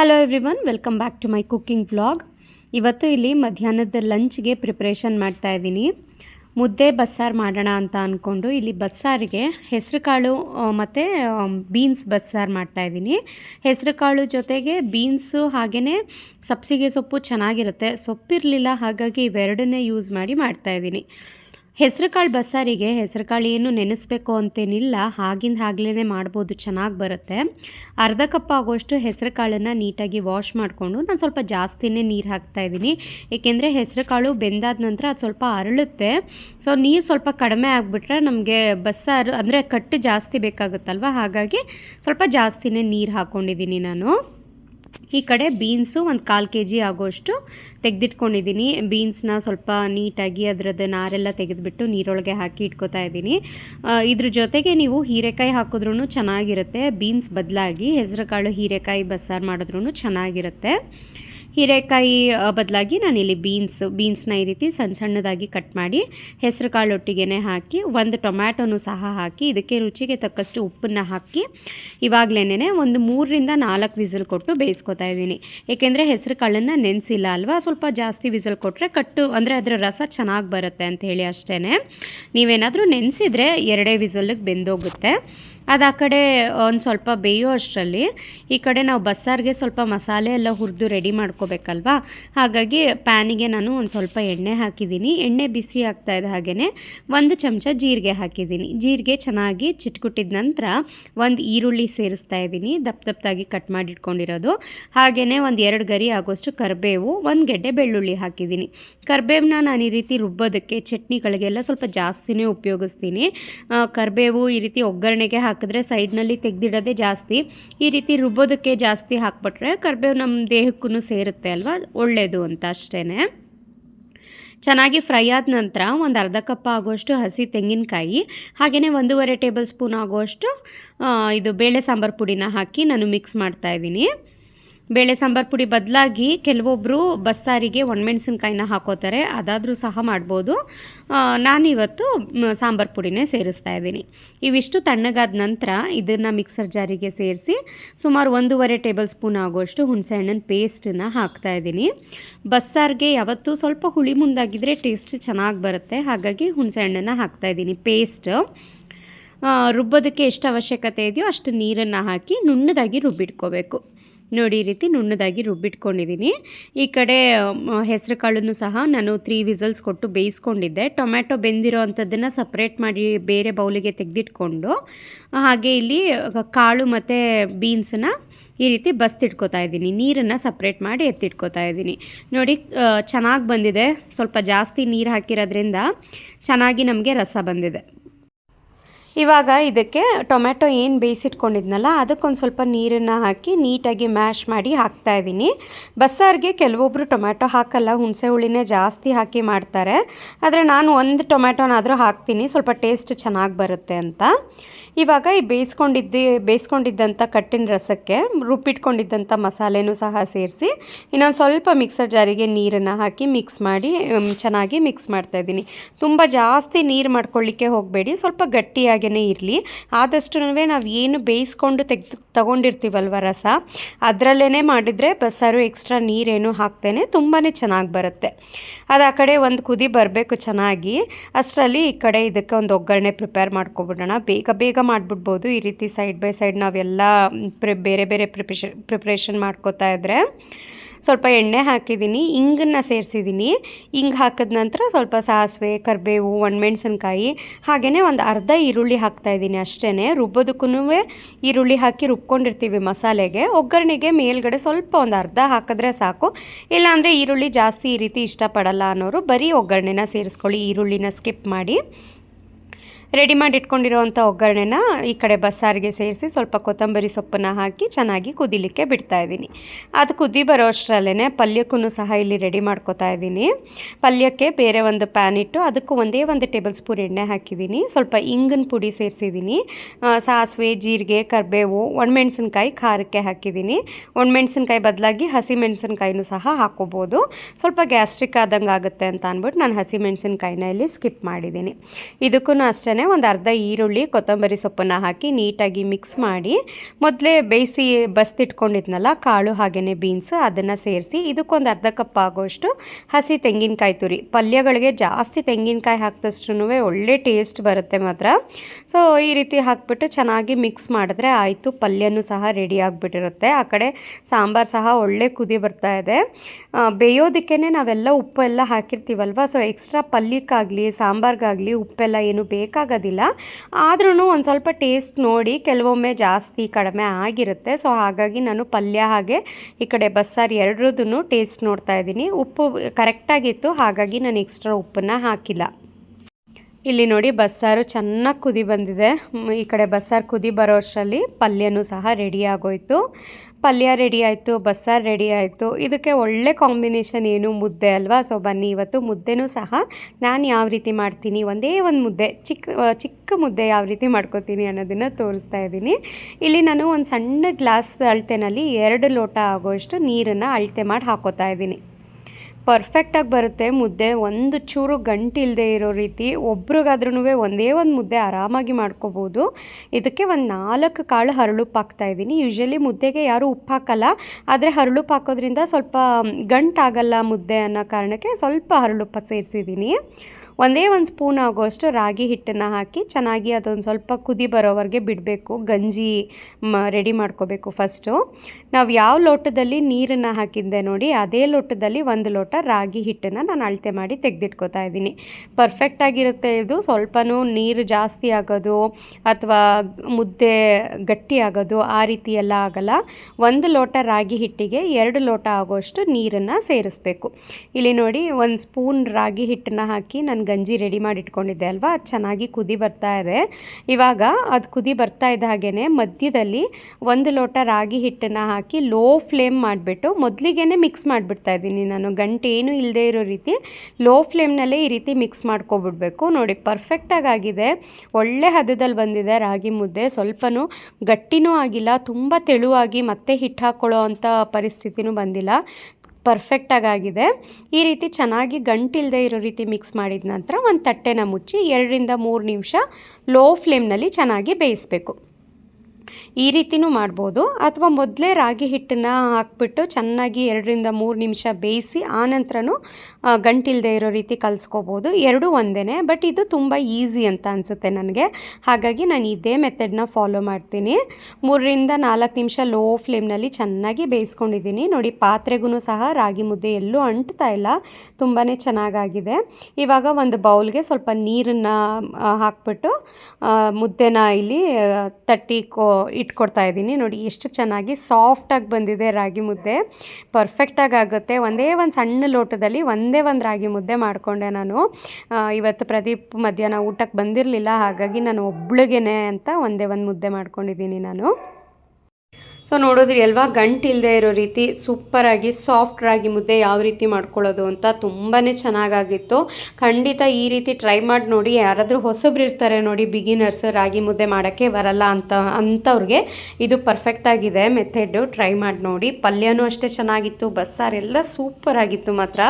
Hello everyone welcome back to my cooking vlog ಇವತ್ತು ಇಲ್ಲಿ ಮಧ್ಯಾಹ್ನದ ಲಂಚ್ಗೆ ಪ್ರಿಪ್ರೇಷನ್ ಮಾಡ್ತಾ ಇದ್ದೀನಿ. ಮುದ್ದೆ ಬಸ್ಸಾರು ಮಾಡೋಣ ಅಂತ ಅಂದ್ಕೊಂಡು ಇಲ್ಲಿ ಬಸ್ಸಾರಿಗೆ ಹೆಸರುಕಾಳು ಮತ್ತು ಬೀನ್ಸ್ ಬಸ್ಸಾರು ಮಾಡ್ತಾ ಇದ್ದೀನಿ. ಹೆಸರುಕಾಳು ಜೊತೆಗೆ ಬೀನ್ಸು ಹಾಗೆಯೇ ಸಬ್ಸಿಗೆ ಸೊಪ್ಪು ಚೆನ್ನಾಗಿರುತ್ತೆ. ಸೊಪ್ಪಿರಲಿಲ್ಲ ಹಾಗಾಗಿ ಇವೆರಡನ್ನೇ ಯೂಸ್ ಮಾಡಿ ಮಾಡ್ತಾ ಇದ್ದೀನಿ. ಹೆಸರುಕಾಳು ಬಸ್ಸಾರಿಗೆ ಹೆಸರುಕಾಳು ಏನು ನೆನೆಸ್ಬೇಕು ಅಂತೇನಿಲ್ಲ. ಆಗಿಂದ ಆಗ್ಲೇ ಮಾಡ್ಬೋದು, ಚೆನ್ನಾಗಿ ಬರುತ್ತೆ. ಅರ್ಧ ಕಪ್ ಆಗೋಷ್ಟು ಹೆಸರು ಕಾಳನ್ನು ನೀಟಾಗಿ ವಾಶ್ ಮಾಡಿಕೊಂಡು ನಾನು ಸ್ವಲ್ಪ ಜಾಸ್ತಿನೇ ನೀರು ಹಾಕ್ತಾ ಇದ್ದೀನಿ. ಏಕೆಂದರೆ ಹೆಸರು ಕಾಳು ಬೆಂದಾದ ನಂತರ ಅದು ಸ್ವಲ್ಪ ಅರಳುತ್ತೆ. ಸೊ, ನೀರು ಸ್ವಲ್ಪ ಕಡಿಮೆ ಆಗಿಬಿಟ್ರೆ ನಮಗೆ ಬಸ್ಸಾರು ಅಂದರೆ ಕಟ್ಟು ಜಾಸ್ತಿ ಬೇಕಾಗುತ್ತಲ್ವ? ಹಾಗಾಗಿ ಸ್ವಲ್ಪ ಜಾಸ್ತಿನೇ ನೀರು ಹಾಕ್ಕೊಂಡಿದ್ದೀನಿ ನಾನು. ಈ ಕಡೆ ಬೀನ್ಸು ಒಂದು ಕಾಲು ಕೆ ಜಿ ಆಗೋಷ್ಟು ತೆಗೆದಿಟ್ಕೊಂಡಿದ್ದೀನಿ. ಬೀನ್ಸ್ನ ಸ್ವಲ್ಪ ನೀಟಾಗಿ ಅದರದ್ದು ನಾರೆಲ್ಲ ತೆಗೆದುಬಿಟ್ಟು ನೀರೊಳಗೆ ಹಾಕಿ ಇಟ್ಕೋತಾ ಇದ್ದೀನಿ. ಇದ್ರ ಜೊತೆಗೆ ನೀವು ಹೀರೆಕಾಯಿ ಹಾಕಿದ್ರೂ ಚೆನ್ನಾಗಿರುತ್ತೆ. ಬೀನ್ಸ್ ಬದಲಾಗಿ ಹೆಸರುಕಾಳು ಹೀರೆಕಾಯಿ ಬಸ್ಸಾರು ಮಾಡಿದ್ರೂ ಚೆನ್ನಾಗಿರುತ್ತೆ. ಹೀರೆಕಾಯಿ ಬದಲಾಗಿ ನಾನಿಲ್ಲಿ ಬೀನ್ಸ್ ಬೀನ್ಸ್ನ ಈ ರೀತಿ ಸಣ್ಣ ಸಣ್ಣದಾಗಿ ಕಟ್ ಮಾಡಿ ಹೆಸರು ಕಾಳು ಒಟ್ಟಿಗೆ ಹಾಕಿ ಒಂದು ಟೊಮ್ಯಾಟೊನು ಸಹ ಹಾಕಿ ಇದಕ್ಕೆ ರುಚಿಗೆ ತಕ್ಕಷ್ಟು ಉಪ್ಪನ್ನು ಹಾಕಿ ಇವಾಗಲೇ ಒಂದು ಮೂರರಿಂದ ನಾಲ್ಕು ವಿಸಿಲ್ ಕೊಟ್ಟು ಬೇಯಿಸ್ಕೊತಾ ಇದ್ದೀನಿ. ಏಕೆಂದರೆ ಹೆಸರು ಕಾಳನ್ನು ನೆನೆಸಿಲ್ಲ ಅಲ್ವಾ? ಸ್ವಲ್ಪ ಜಾಸ್ತಿ ವಿಸಿಲ್ ಕೊಟ್ಟರೆ ಕಟ್ಟು ಅಂದರೆ ಅದರ ರಸ ಚೆನ್ನಾಗಿ ಬರುತ್ತೆ ಅಂತ ಹೇಳಿ ಅಷ್ಟೇ ನೀವೇನಾದರೂ ನೆನೆಸಿದರೆ ಎರಡೇ ವಿಸಲ್ಗೆ ಬೆಂದೋಗುತ್ತೆ. ಅದು ಆ ಕಡೆ, ಒಂದು ಸ್ವಲ್ಪ ಬೇಯೋ ಅಷ್ಟರಲ್ಲಿ ಈ ಕಡೆ ನಾವು ಬಸ್ಸಾರಿಗೆ ಸ್ವಲ್ಪ ಮಸಾಲೆ ಎಲ್ಲ ಹುರಿದು ರೆಡಿ ಮಾಡ್ಕೋಬೇಕಲ್ವಾ? ಹಾಗಾಗಿ ಪ್ಯಾನಿಗೆ ನಾನು ಒಂದು ಸ್ವಲ್ಪ ಎಣ್ಣೆ ಹಾಕಿದ್ದೀನಿ ಎಣ್ಣೆ ಬಿಸಿ ಆಗ್ತಾ ಇದೆ ಹಾಗೆಯೇ ಒಂದು ಚಮಚ ಜೀರಿಗೆ ಹಾಕಿದ್ದೀನಿ ಜೀರಿಗೆ ಚೆನ್ನಾಗಿ ಚಿಟ್ಕುಟ್ಟಿದ ನಂತರ ಒಂದು ಈರುಳ್ಳಿ ಸೇರಿಸ್ತಾ ಇದ್ದೀನಿ. ದಪ್ಪ ದಪ್ಪದಾಗಿ ಕಟ್ ಮಾಡಿಟ್ಕೊಂಡಿರೋದು. ಹಾಗೆಯೇ ಒಂದು ಎರಡು ಗರಿ ಆಗೋಷ್ಟು ಕರಿಬೇವು, ಒಂದು ಗೆಡ್ಡೆ ಬೆಳ್ಳುಳ್ಳಿ ಹಾಕಿದ್ದೀನಿ ಕರಿಬೇವನ್ನ ನಾನು ಈ ರೀತಿ ರುಬ್ಬೋದಕ್ಕೆ ಚಟ್ನಿಗಳಿಗೆಲ್ಲ ಸ್ವಲ್ಪ ಜಾಸ್ತಿನೇ ಉಪಯೋಗಿಸ್ತೀನಿ. ಕರಿಬೇವು ಈ ರೀತಿ ಒಗ್ಗರಣೆಗೆ ಹಾಕಿದ್ರೆ ಸೈಡ್ನಲ್ಲಿ ತೆಗೆದಿಡೋದೇ ಜಾಸ್ತಿ. ಈ ರೀತಿ ರುಬ್ಬೋದಕ್ಕೆ ಜಾಸ್ತಿ ಹಾಕ್ಬಿಟ್ರೆ ಕರಿಬೇವು ನಮ್ಮ ದೇಹಕ್ಕೂ ಸೇರುತ್ತೆ ಅಲ್ವಾ? ಒಳ್ಳೆಯದು ಅಂತ ಅಷ್ಟೇ ಚೆನ್ನಾಗಿ ಫ್ರೈ ಆದ ನಂತರ ಒಂದು ಅರ್ಧ ಕಪ್ ಆಗುವಷ್ಟು ಹಸಿ ತೆಂಗಿನಕಾಯಿ ಹಾಗೆಯೇ ಒಂದೂವರೆ ಟೇಬಲ್ ಸ್ಪೂನ್ ಆಗುವಷ್ಟು ಇದು ಬೇಳೆ ಸಾಂಬಾರು ಪುಡಿನ ಹಾಕಿ ನಾನು ಮಿಕ್ಸ್ ಮಾಡ್ತಾ ಇದ್ದೀನಿ. ಬೇಳೆ ಸಾಂಬಾರು ಪುಡಿ ಬದಲಾಗಿ ಕೆಲವೊಬ್ಬರು ಬಸ್ಸಾರಿಗೆ ಒಣಮೆಣಸಿನ್ಕಾಯಿನ ಹಾಕೋತಾರೆ. ಅದಾದರೂ ಸಹ ಮಾಡ್ಬೋದು. ನಾನಿವತ್ತು ಸಾಂಬಾರು ಪುಡಿನೇ ಸೇರಿಸ್ತಾ ಇದ್ದೀನಿ. ಇವಿಷ್ಟು ತಣ್ಣಗಾದ ನಂತರ ಇದನ್ನು ಮಿಕ್ಸರ್ ಜಾರಿಗೆ ಸೇರಿಸಿ ಸುಮಾರು ಒಂದೂವರೆ ಟೇಬಲ್ ಸ್ಪೂನ್ ಆಗೋಷ್ಟು ಹುಣಸೆಹಣ್ಣಿನ ಪೇಸ್ಟನ್ನು ಹಾಕ್ತಾ ಇದ್ದೀನಿ. ಬಸ್ಸಾರಿಗೆ ಯಾವತ್ತೂ ಸ್ವಲ್ಪ ಹುಳಿ ಮುಂದಾಗಿದ್ದರೆ ಟೇಸ್ಟ್ ಚೆನ್ನಾಗಿ ಬರುತ್ತೆ. ಹಾಗಾಗಿ ಹುಣಸೆಹಣ್ಣನ್ನು ಹಾಕ್ತಾ ಇದ್ದೀನಿ. ಪೇಸ್ಟ್. ರುಬ್ಬೋದಕ್ಕೆ ಎಷ್ಟು ಅವಶ್ಯಕತೆ ಇದೆಯೋ ಅಷ್ಟು ನೀರನ್ನು ಹಾಕಿ ನುಣ್ಣದಾಗಿ ರುಬ್ಬಿಟ್ಕೋಬೇಕು. ನೋಡಿ, ಈ ರೀತಿ ನುಣ್ಣದಾಗಿ ರುಬ್ಬಿಟ್ಕೊಂಡಿದ್ದೀನಿ. ಈ ಕಡೆ ಹೆಸರು ಕಾಳನ್ನು ಸಹ ನಾನು ತ್ರೀ ವಿಸಲ್ಸ್ ಕೊಟ್ಟು ಬೇಯಿಸ್ಕೊಂಡಿದ್ದೆ. ಟೊಮ್ಯಾಟೊ ಬೆಂದಿರೋ ಅಂಥದ್ದನ್ನು ಸಪ್ರೇಟ್ ಮಾಡಿ ಬೇರೆ ಬೌಲಿಗೆ ತೆಗೆದಿಟ್ಕೊಂಡು, ಹಾಗೆ ಇಲ್ಲಿ ಕಾಳು ಮತ್ತು ಬೀನ್ಸನ್ನ ಈ ರೀತಿ ಬಸ್ತಿಟ್ಕೋತಾ ಇದ್ದೀನಿ. ನೀರನ್ನು ಸಪ್ರೇಟ್ ಮಾಡಿ ಎತ್ತಿಟ್ಕೋತಾ ಇದ್ದೀನಿ. ನೋಡಿ ಚೆನ್ನಾಗಿ ಬಂದಿದೆ. ಸ್ವಲ್ಪ ಜಾಸ್ತಿ ನೀರು ಹಾಕಿರೋದ್ರಿಂದ ಚೆನ್ನಾಗಿ ನಮಗೆ ರಸ ಬಂದಿದೆ. ಇವಾಗ ಇದಕ್ಕೆ ಟೊಮೆಟೊ ಏನು ಬೇಯಿಸಿಟ್ಕೊಂಡಿದ್ನಲ್ಲ, ಅದಕ್ಕೊಂದು ಸ್ವಲ್ಪ ನೀರನ್ನು ಹಾಕಿ ನೀಟಾಗಿ ಮ್ಯಾಶ್ ಮಾಡಿ ಹಾಕ್ತಾ ಇದ್ದೀನಿ ಬಸ್ಸಾರಿಗೆ ಕೆಲವೊಬ್ಬರು ಟೊಮೆಟೊ ಹಾಕಲ್ಲ, ಹುಣಸೆ ಹುಳಿನೇ ಜಾಸ್ತಿ ಹಾಕಿ ಮಾಡ್ತಾರೆ. ಆದರೆ ನಾನು ಒಂದು ಟೊಮೆಟೊನಾದರೂ ಹಾಕ್ತೀನಿ, ಸ್ವಲ್ಪ ಟೇಸ್ಟ್ ಚೆನ್ನಾಗಿ ಬರುತ್ತೆ ಅಂತ. ಇವಾಗ ಈ ಬೇಯಿಸ್ಕೊಂಡಿದ್ದ ಬೇಯಿಸ್ಕೊಂಡಿದ್ದಂಥ ಕಟ್ಟಿನ ರಸಕ್ಕೆ ರುಬ್ಬಿಟ್ಕೊಂಡಿದ್ದಂಥ ಮಸಾಲೆನೂ ಸಹ ಸೇರಿಸಿ, ಇನ್ನೊಂದು ಸ್ವಲ್ಪ ಮಿಕ್ಸರ್ ಜಾರಿಗೆ ನೀರನ್ನು ಹಾಕಿ ಮಿಕ್ಸ್ ಮಾಡಿ ಚೆನ್ನಾಗಿ ಮಿಕ್ಸ್ ಮಾಡ್ತಾ ಇದ್ದೀನಿ ತುಂಬ ಜಾಸ್ತಿ ನೀರು ಮಾಡ್ಕೊಳ್ಳಿಕ್ಕೆ ಹೋಗಬೇಡಿ, ಸ್ವಲ್ಪ ಗಟ್ಟಿಯಾಗೇ ಇರಲಿ. ಆದಷ್ಟು ನಾವು ಏನು ಬೇಯಿಸ್ಕೊಂಡು ತೆಗೆದು ತಗೊಂಡಿರ್ತೀವಲ್ವ ರಸ ಅದರಲ್ಲೇ ಮಾಡಿದರೆ ಬಸ್ಸಾರು ಎಕ್ಸ್ಟ್ರಾ ನೀರೇನು ಹಾಕ್ತೇನೆ ತುಂಬಾ ಚೆನ್ನಾಗಿ ಬರುತ್ತೆ. ಅದು ಆ ಕಡೆ ಒಂದು ಕುದಿ ಬರಬೇಕು ಚೆನ್ನಾಗಿ. ಅಷ್ಟರಲ್ಲಿ ಈ ಕಡೆ ಇದಕ್ಕೆ ಒಂದು ಒಗ್ಗರಣೆ ಪ್ರಿಪೇರ್ ಮಾಡ್ಕೊಬಿಡೋಣ. ಬೇಗ ಬೇಗ ಮಾಡಿಬಿಡ್ಬೋದು. ಈ ರೀತಿ ಸೈಡ್ ಬೈ ಸೈಡ್ ನಾವೆಲ್ಲ ಪ್ರಿ, ಬೇರೆ ಬೇರೆ ಪ್ರಿಪೇಷನ್, ಪ್ರಿಪ್ರೇಷನ್ ಮಾಡ್ಕೋತಾ ಇದ್ದರೆ ಸ್ವಲ್ಪ ಎಣ್ಣೆ ಹಾಕಿದ್ದೀನಿ, ಇಂಗನ್ನು ಸೇರಿಸಿದ್ದೀನಿ. ಇಂಗು ಹಾಕಿದ ನಂತರ ಸ್ವಲ್ಪ ಸಾಸಿವೆ, ಕರಿಬೇವು, ಒಣಮೆಣ್ಸಿನ್ಕಾಯಿ ಹಾಗೆಯೇ ಒಂದು ಅರ್ಧ ಈರುಳ್ಳಿ ಹಾಕ್ತಾ ಇದ್ದೀನಿ ಅಷ್ಟೇ ರುಬ್ಬೋದಕ್ಕೂ ಈರುಳ್ಳಿ ಹಾಕಿ ರುಬ್ಕೊಂಡಿರ್ತೀವಿ ಮಸಾಲೆಗೆ. ಒಗ್ಗರಣೆಗೆ ಮೇಲ್ಗಡೆ ಸ್ವಲ್ಪ ಒಂದು ಅರ್ಧ ಹಾಕಿದ್ರೆ ಸಾಕು. ಇಲ್ಲಾಂದರೆ ಈರುಳ್ಳಿ ಜಾಸ್ತಿ ಈ ರೀತಿ ಇಷ್ಟಪಡಲ್ಲ ಅನ್ನೋರು ಬರೀ ಒಗ್ಗರಣೆನ ಸೇರಿಸ್ಕೊಳ್ಳಿ, ಈರುಳ್ಳಿನ ಸ್ಕಿಪ್ ಮಾಡಿ. ರೆಡಿ ಮಾಡಿ ಇಟ್ಕೊಂಡಿರೋವಂಥ ಒಗ್ಗರಣೆನ ಈ ಕಡೆ ಬಸ್ಸಾರಿಗೆ ಸೇರಿಸಿ ಸ್ವಲ್ಪ ಕೊತ್ತಂಬರಿ ಸೊಪ್ಪನ್ನು ಹಾಕಿ ಚೆನ್ನಾಗಿ ಕುದಿಲಿಕ್ಕೆ ಬಿಡ್ತಾ ಇದ್ದೀನಿ. ಅದು ಕುದಿ ಬರೋ ಅಷ್ಟರಲ್ಲೇ ಪಲ್ಯಕ್ಕೂ ಸಹ ಇಲ್ಲಿ ರೆಡಿ ಮಾಡ್ಕೋತಾ ಇದ್ದೀನಿ. ಪಲ್ಯಕ್ಕೆ ಬೇರೆ ಒಂದು ಪ್ಯಾನ್ ಇಟ್ಟು ಅದಕ್ಕೂ ಒಂದೇ ಒಂದು ಟೇಬಲ್ ಸ್ಪೂನ್ ಎಣ್ಣೆ ಹಾಕಿದ್ದೀನಿ. ಸ್ವಲ್ಪ ಇಂಗಿನ ಪುಡಿ ಸೇರಿಸಿದ್ದೀನಿ. ಸಾಸಿವೆ, ಜೀರಿಗೆ, ಕರಿಬೇವು, ಒಣಮೆಣಸಿನ್ಕಾಯಿ ಖಾರಕ್ಕೆ ಹಾಕಿದ್ದೀನಿ. ಒಣಮೆಣ್ಸಿನ್ಕಾಯಿ ಬದಲಾಗಿ ಹಸಿಮೆಣ್ಸಿನ್ಕಾಯಿನೂ ಸಹ ಹಾಕೋಬೋದು. ಸ್ವಲ್ಪ ಗ್ಯಾಸ್ಟ್ರಿಕ್ ಆದಂಗೆ ಆಗುತ್ತೆ ಅಂತ ಅಂದ್ಬಿಟ್ಟು ನಾನು ಹಸಿಮೆಣ್ಸಿನ್ಕಾಯಿನ ಇಲ್ಲಿ ಸ್ಕಿಪ್ ಮಾಡಿದ್ದೀನಿ. ಇದಕ್ಕೂ ಅಷ್ಟೇ ಹಾಗೆಯೇ ಒಂದು ಅರ್ಧ ಈರುಳ್ಳಿ, ಕೊತ್ತಂಬರಿ ಸೊಪ್ಪನ್ನು ಹಾಕಿ ನೀಟಾಗಿ ಮಿಕ್ಸ್ ಮಾಡಿ. ಮೊದಲೇ ಬೇಯಿಸಿ ಬಸ್ತಿಟ್ಕೊಂಡಿದ್ನಲ್ಲ ಕಾಳು ಹಾಗೆಯೇ ಬೀನ್ಸು ಅದನ್ನು ಸೇರಿಸಿ ಇದಕ್ಕೊಂದು ಅರ್ಧ ಕಪ್ ಆಗೋಷ್ಟು ಹಸಿ ತೆಂಗಿನಕಾಯಿ ತುರಿ. ಪಲ್ಯಗಳಿಗೆ ಜಾಸ್ತಿ ತೆಂಗಿನಕಾಯಿ ಹಾಕಿದಷ್ಟು ಒಳ್ಳೆ ಟೇಸ್ಟ್ ಬರುತ್ತೆ ಮಾತ್ರ. ಸೊ ಈ ರೀತಿ ಹಾಕ್ಬಿಟ್ಟು ಚೆನ್ನಾಗಿ ಮಿಕ್ಸ್ ಮಾಡಿದ್ರೆ ಆಯಿತು, ಪಲ್ಯನೂ ಸಹ ರೆಡಿ ಆಗಿಬಿಟ್ಟಿರುತ್ತೆ. ಆ ಕಡೆ ಸಾಂಬಾರು ಸಹ ಒಳ್ಳೆ ಕುದಿ ಬರ್ತಾ ಇದೆ. ಬೇಯೋದಕ್ಕೇ ನಾವೆಲ್ಲ ಉಪ್ಪು ಎಲ್ಲ ಹಾಕಿರ್ತೀವಲ್ವ? ಸೊ ಎಕ್ಸ್ಟ್ರಾ ಪಲ್ಯಕ್ಕಾಗಲಿ, ಸಾಂಬಾರ್ಗಾಗಲಿ ಉಪ್ಪೆಲ್ಲ ಏನು ಬೇಕಾಗೋದಿಲ್ಲ ಆದ್ರೂ ಒಂದು ಸ್ವಲ್ಪ ಟೇಸ್ಟ್ ನೋಡಿ ಕೆಲವೊಮ್ಮೆ ಜಾಸ್ತಿ ಕಡಿಮೆ ಆಗಿರುತ್ತೆ. ಸೊ ಹಾಗಾಗಿ ನಾನು ಪಲ್ಯ ಹಾಗೆ ಈ ಕಡೆ ಬಸ್ಸಾರು ಎರಡರದ್ದು ಟೇಸ್ಟ್ ನೋಡ್ತಾ ಇದ್ದೀನಿ. ಉಪ್ಪು ಕರೆಕ್ಟಾಗಿತ್ತು ಹಾಗಾಗಿ ನಾನು ಎಕ್ಸ್ಟ್ರಾ ಉಪ್ಪನ್ನು ಹಾಕಿಲ್ಲ. ಇಲ್ಲಿ ನೋಡಿ ಬಸ್ಸಾರು ಚೆನ್ನಾಗಿ ಕುದಿ ಬಂದಿದೆ. ಈ ಕಡೆ ಬಸ್ಸಾರು ಕುದಿ ಬರೋ ಅಷ್ಟರಲ್ಲಿ ಪಲ್ಯನೂ ಸಹ ರೆಡಿ ಆಗೋಯ್ತು. ಪಲ್ಯ ರೆಡಿ ಆಯಿತು, ಬಸ್ಸಾರು ರೆಡಿ ಆಯಿತು. ಇದಕ್ಕೆ ಒಳ್ಳೆ ಕಾಂಬಿನೇಷನ್ ಏನು ಮುದ್ದೆ ಅಲ್ವಾ? ಸೊ ಬನ್ನಿ, ಇವತ್ತು ಮುದ್ದೆನೂ ಸಹ ನಾನು ಯಾವ ರೀತಿ ಮಾಡ್ತೀನಿ, ಒಂದೇ ಒಂದು ಮುದ್ದೆ ಚಿಕ್ಕ ಚಿಕ್ಕ ಮುದ್ದೆ ಯಾವ ರೀತಿ ಮಾಡ್ಕೋತೀನಿ ಅನ್ನೋದನ್ನು ತೋರಿಸ್ತಾ ಇದ್ದೀನಿ. ಇಲ್ಲಿ ನಾನು ಒಂದು ಸಣ್ಣ ಗ್ಲಾಸ್ ಅಳತೆನಲ್ಲಿ ಎರಡು ಲೋಟ ಆಗೋಷ್ಟು ನೀರನ್ನು ಅಳತೆ ಮಾಡಿ ಹಾಕೋತಾ ಇದ್ದೀನಿ. ಪರ್ಫೆಕ್ಟಾಗಿ ಬರುತ್ತೆ, ಮುದ್ದೆ ಒಂದು ಚೂರು ಗಂಟಿಲ್ಲದೆ ಇರೋ ರೀತಿ ಒಬ್ರಿಗಾದ್ರೂ ಒಂದೇ ಒಂದು ಮುದ್ದೆ ಆರಾಮಾಗಿ ಮಾಡ್ಕೋಬೋದು. ಇದಕ್ಕೆ ಒಂದು ನಾಲ್ಕು ಕಾಳು ಹರಳುಪ್ಪು ಹಾಕ್ತಾ ಇದ್ದೀನಿ. ಯೂಶ್ವಲಿ ಮುದ್ದೆಗೆ ಯಾರೂ ಉಪ್ಪು ಹಾಕಲ್ಲ, ಆದರೆ ಹರಳುಪ್ಪು ಹಾಕೋದ್ರಿಂದ ಸ್ವಲ್ಪ ಗಂಟಾಗಲ್ಲ ಮುದ್ದೆ ಅನ್ನೋ ಕಾರಣಕ್ಕೆ ಸ್ವಲ್ಪ ಹರಳುಪ್ಪ ಸೇರಿಸಿದ್ದೀನಿ. ಒಂದೇ ಒಂದು ಸ್ಪೂನ್ ಆಗೋಷ್ಟು ರಾಗಿ ಹಿಟ್ಟನ್ನು ಹಾಕಿ ಚೆನ್ನಾಗಿ ಅದೊಂದು ಸ್ವಲ್ಪ ಕುದಿ ಬರೋವರೆಗೆ ಬಿಡಬೇಕು, ಗಂಜಿ ಮ ರೆಡಿ ಮಾಡ್ಕೋಬೇಕು ಫಸ್ಟು ನಾವು ಯಾವ ಲೋಟದಲ್ಲಿ ನೀರನ್ನು ಹಾಕಿದ್ದೆ ನೋಡಿ, ಅದೇ ಲೋಟದಲ್ಲಿ ಒಂದು ಲೋಟ ರಾಗಿ ಹಿಟ್ಟನ್ನು ನಾನು ಅಳತೆ ಮಾಡಿ ತೆಗೆದಿಟ್ಕೋತಾ ಇದ್ದೀನಿ. ಪರ್ಫೆಕ್ಟಾಗಿರುತ್ತೆ ಇದು. ಸ್ವಲ್ಪನೂ ನೀರು ಜಾಸ್ತಿ ಆಗೋದು ಅಥವಾ ಮುದ್ದೆ ಗಟ್ಟಿ ಆಗೋದು ಆ ರೀತಿ ಎಲ್ಲ ಆಗಲ್ಲ. ಒಂದು ಲೋಟ ರಾಗಿ ಹಿಟ್ಟಿಗೆ ಎರಡು ಲೋಟ ಆಗೋಷ್ಟು ನೀರನ್ನು ಸೇರಿಸ್ಬೇಕು. ಇಲ್ಲಿ ನೋಡಿ, ಒಂದು ಸ್ಪೂನ್ ರಾಗಿ ಹಿಟ್ಟನ್ನು ಹಾಕಿ ನಾನು ಗಂಜಿ ರೆಡಿ ಮಾಡಿ ಇಟ್ಕೊಂಡಿದ್ದೆ ಅಲ್ವಾ? ಅದು ಚೆನ್ನಾಗಿ ಕುದಿ ಬರ್ತಾ ಇದೆ. ಇವಾಗ ಅದು ಕುದಿ ಬರ್ತಾ ಇದ್ದ ಹಾಗೆಯೇ ಮಧ್ಯದಲ್ಲಿ ಒಂದು ಲೋಟ ರಾಗಿ ಹಿಟ್ಟನ್ನು ಹಾಕಿ ಲೋ ಫ್ಲೇಮ್ ಮಾಡಿಬಿಟ್ಟು ಮೊದಲಿಗೆ ಮಿಕ್ಸ್ ಮಾಡಿಬಿಡ್ತಾ ಇದ್ದೀನಿ ನಾನು. ಗಂಟೆ ಏನು ಇಲ್ಲದೆ ಇರೋ ರೀತಿ ಲೋ ಫ್ಲೇಮ್ನಲ್ಲೇ ಈ ರೀತಿ ಮಿಕ್ಸ್ ಮಾಡ್ಕೊಬಿಡ್ಬೇಕು. ನೋಡಿ ಪರ್ಫೆಕ್ಟಾಗಿ ಆಗಿದೆ ಒಳ್ಳೆ ಹದದಲ್ಲಿ ಬಂದಿದೆ ರಾಗಿ ಮುದ್ದೆ. ಸ್ವಲ್ಪನೂ ಗಟ್ಟಿನೂ ಆಗಿಲ್ಲ, ತುಂಬ ತೆಳುವಾಗಿ ಮತ್ತೆ ಹಿಟ್ಟು ಹಾಕ್ಕೊಳ್ಳೋ ಅಂಥ ಪರಿಸ್ಥಿತಿನೂ ಬಂದಿಲ್ಲ. ಪರ್ಫೆಕ್ಟಾಗಿ ಆಗಿದೆ ಈ ರೀತಿ ಚೆನ್ನಾಗಿ ಗಂಟಿಲ್ಲದೆ ಇರೋ ರೀತಿ ಮಿಕ್ಸ್ ಮಾಡಿದ ನಂತರ ಒಂದು ತಟ್ಟೆನ ಮುಚ್ಚಿ ಎರಡರಿಂದ ಮೂರು ನಿಮಿಷ ಲೋ ಫ್ಲೇಮ್ನಲ್ಲಿ ಚೆನ್ನಾಗಿ ಬೇಯಿಸಬೇಕು. ಈ ರೀತಿನೂ ಮಾಡ್ಬೋದು. ಅಥವಾ ಮೊದಲೇ ರಾಗಿ ಹಿಟ್ಟನ್ನು ಹಾಕ್ಬಿಟ್ಟು ಚೆನ್ನಾಗಿ ಎರಡರಿಂದ ಮೂರು ನಿಮಿಷ ಬೇಯಿಸಿ ಆನಂತರನೂ ಗಂಟಿಲ್ಲದೆ ಇರೋ ರೀತಿ ಕಲಿಸ್ಕೋಬೋದು. ಎರಡೂ ಒಂದೇ ಬಟ್ ಇದು ತುಂಬ ಈಸಿ ಅಂತ ಅನಿಸುತ್ತೆ ನನಗೆ. ಹಾಗಾಗಿ ನಾನು ಇದೇ ಮೆಥಡ್ನ ಫಾಲೋ ಮಾಡ್ತೀನಿ. ಮೂರರಿಂದ ನಾಲ್ಕು ನಿಮಿಷ ಲೋ ಫ್ಲೇಮ್ನಲ್ಲಿ ಚೆನ್ನಾಗಿ ಬೇಯಿಸ್ಕೊಂಡಿದ್ದೀನಿ. ನೋಡಿ ಪಾತ್ರೆಗೂ ಸಹ ರಾಗಿ ಮುದ್ದೆ ಎಲ್ಲೂ ಅಂಟ್ತಾ ಇಲ್ಲ. ತುಂಬಾ ಚೆನ್ನಾಗಾಗಿದೆ. ಇವಾಗ ಒಂದು ಬೌಲ್ಗೆ ಸ್ವಲ್ಪ ನೀರನ್ನು ಹಾಕ್ಬಿಟ್ಟು ಮುದ್ದೆನ ಇಲ್ಲಿ ತಟ್ಟಿ ಕೋ, ಇಟ್ಕೊಡ್ತಾ ಇದ್ದೀನಿ. ನೋಡಿ, ಎಷ್ಟು ಚೆನ್ನಾಗಿ ಸಾಫ್ಟಾಗಿ ಬಂದಿದೆ ರಾಗಿ ಮುದ್ದೆ. ಪರ್ಫೆಕ್ಟಾಗಿ ಆಗುತ್ತೆ. ಒಂದೇ ಒಂದು ಸಣ್ಣ ಲೋಟದಲ್ಲಿ ಒಂದೇ ಒಂದು ರಾಗಿ ಮುದ್ದೆ ಮಾಡಿಕೊಂಡೆ ನಾನು. ಇವತ್ತು ಪ್ರದೀಪ್ ಮಧ್ಯಾಹ್ನ ಊಟಕ್ಕೆ ಬಂದಿರಲಿಲ್ಲ, ಹಾಗಾಗಿ ನಾನು ಒಬ್ಳಿಗೇನೆ ಅಂತ ಒಂದೇ ಒಂದು ಮುದ್ದೆ ಮಾಡ್ಕೊಂಡಿದ್ದೀನಿ ನಾನು. ಸೊ ನೋಡಿದ್ರಿ ಅಲ್ವಾ ಗಂಟಿಲ್ಲದೆ ಇರೋ ರೀತಿ ಸೂಪರಾಗಿ ಸಾಫ್ಟ್ ರಾಗಿ ಮುದ್ದೆ ಯಾವ ರೀತಿ ಮಾಡ್ಕೊಳ್ಳೋದು ಅಂತ ತುಂಬಾ ಚೆನ್ನಾಗಾಗಿತ್ತು. ಖಂಡಿತ ಈ ರೀತಿ ಟ್ರೈ ಮಾಡಿ ನೋಡಿ, ಯಾರಾದರೂ ಹೊಸಬ್ರು ಇರ್ತಾರೆ ನೋಡಿ ಬಿಗಿನರ್ಸ್ ರಾಗಿ ಮುದ್ದೆ ಮಾಡೋಕ್ಕೆ ಬರಲ್ಲ ಅಂತ ಅಂಥವ್ರಿಗೆ ಇದು ಪರ್ಫೆಕ್ಟಾಗಿದೆ ಮೆಥೆಡ್ಡು ಟ್ರೈ ಮಾಡಿ ನೋಡಿ. ಪಲ್ಯನೂ ಅಷ್ಟೇ ಚೆನ್ನಾಗಿತ್ತು ಬಸ್ಸಾರೆಲ್ಲ ಸೂಪರಾಗಿತ್ತು ಮಾತ್ರ.